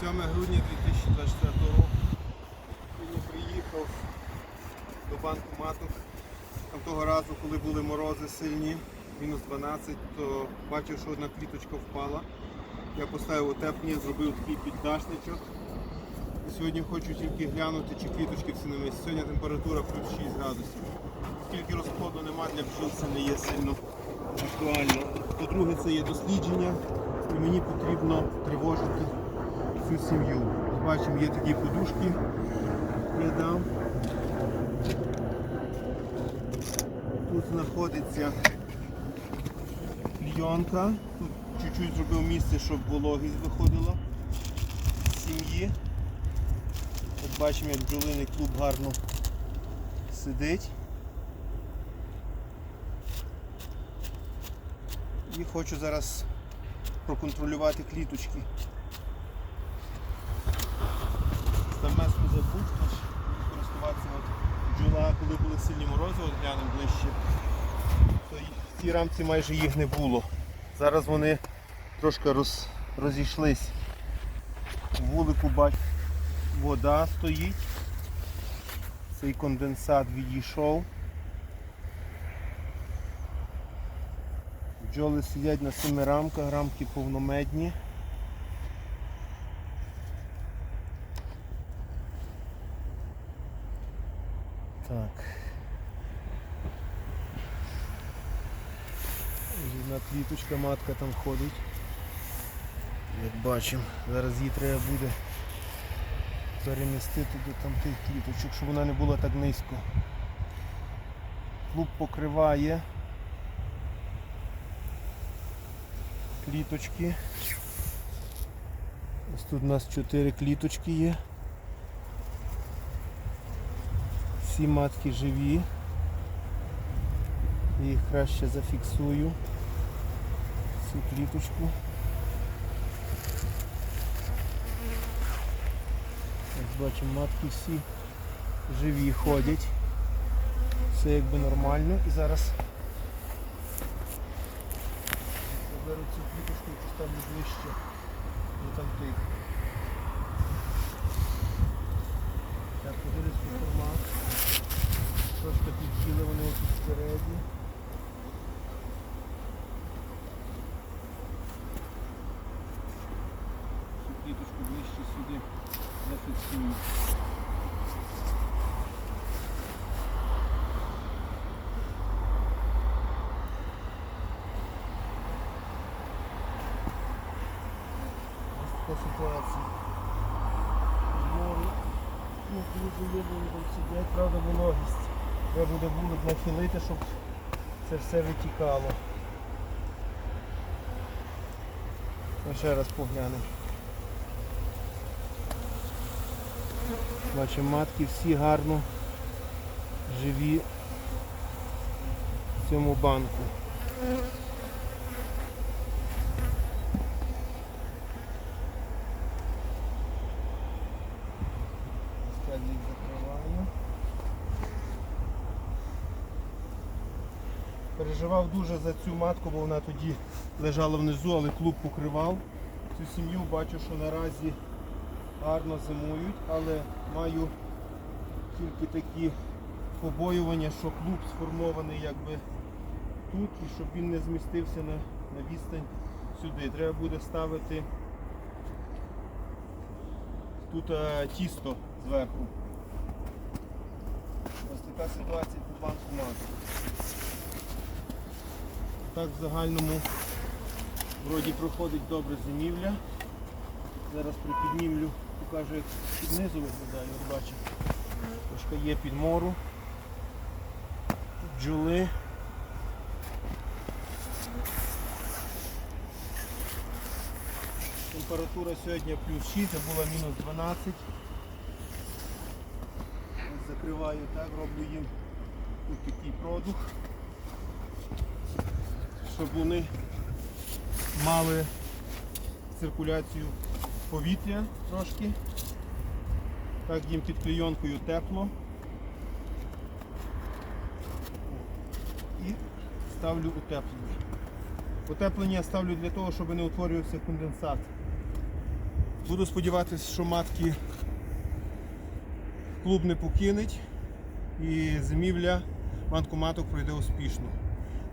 7 грудня 2024 року. Сьогодні приїхав до банку маток. Там того разу, коли були морози сильні, мінус 12, то бачив, що одна квіточка впала. Я поставив утеплення, зробив такий піддашничок. І сьогодні хочу тільки глянути, чи квіточки всі на місці. Сьогодні температура плюс 6 градусів. Оскільки розходу нема для бджіл, це не є сильно актуально. По-друге, це є дослідження, і мені потрібно тривожити всю сім'ю. Бачимо, є такі подушки. Я дам. Тут знаходиться клійонка. Тут чуть-чуть зробив місце, щоб вологість виходила з сім'ї. От бачимо, як бджолиний клуб гарно сидить. І хочу зараз проконтролювати кліточки. Стамеску забув аж користуватися от бджола, коли були сильні морози, от глянемо ближче, то в цій рамці майже їх не було. Зараз вони трошки роз, розійшлись. У вулику бач, вода стоїть. Цей конденсат відійшов. Бджоли сидять на семи рамках, рамки повномедні. Так. Одна квіточка, матка там ходить. Як бачимо, зараз її треба буде перемістити до там тих квіточок, щоб вона не була так низько. Клуб покриває кліточки. Ось тут у нас 4 кліточки є. Всі матки живі. Їх краще зафіксую. Цю кліточку. Ось бачимо, матки всі живі ходять. Все якби нормально. І зараз заберу цю кліточку і поставлю ближче до там тих. Так, подивлюсь по формат. Трошки підсіли вони тут спереді. Кліточку ближче сюди зафіксую. Ось така ситуація. Змори, ну, дуже любили там сидять, правда, вологість. Треба буде вулик нахилити, щоб це все витікало. Ми ще раз поглянемо. Бачимо, матки всі гарно живі в цьому банку. Скальник закриваю. Переживав дуже за цю матку, бо вона тоді лежала внизу, але клуб покривав. Цю сім'ю бачу, що наразі гарно зимують, але маю тільки такі побоювання, що клуб сформований якби тут і щоб він не змістився на, на відстань сюди. Треба буде ставити тут е, тісто зверху. Ось така ситуація Так в загальному вроді проходить добре зимівля. Зараз припіднімлю, покажу як під низу виглядає, от бачите. Трошки є підмору. Бджоли. Температура сьогодні плюс 6, а була мінус 12. Закриваю так, роблю їм такий продух, щоб вони мали циркуляцію повітря трошки. Так їм під клейонкою тепло. І ставлю утеплення. Утеплення ставлю для того, щоб не утворювався конденсат. Буду сподіватися, що матки клуб не покинеть і зимівля ванкоматок пройде успішно.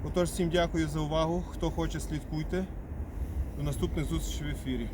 Отож, всім дякую за увагу. Хто хоче, слідкуйте. До наступних зустрічей в ефірі.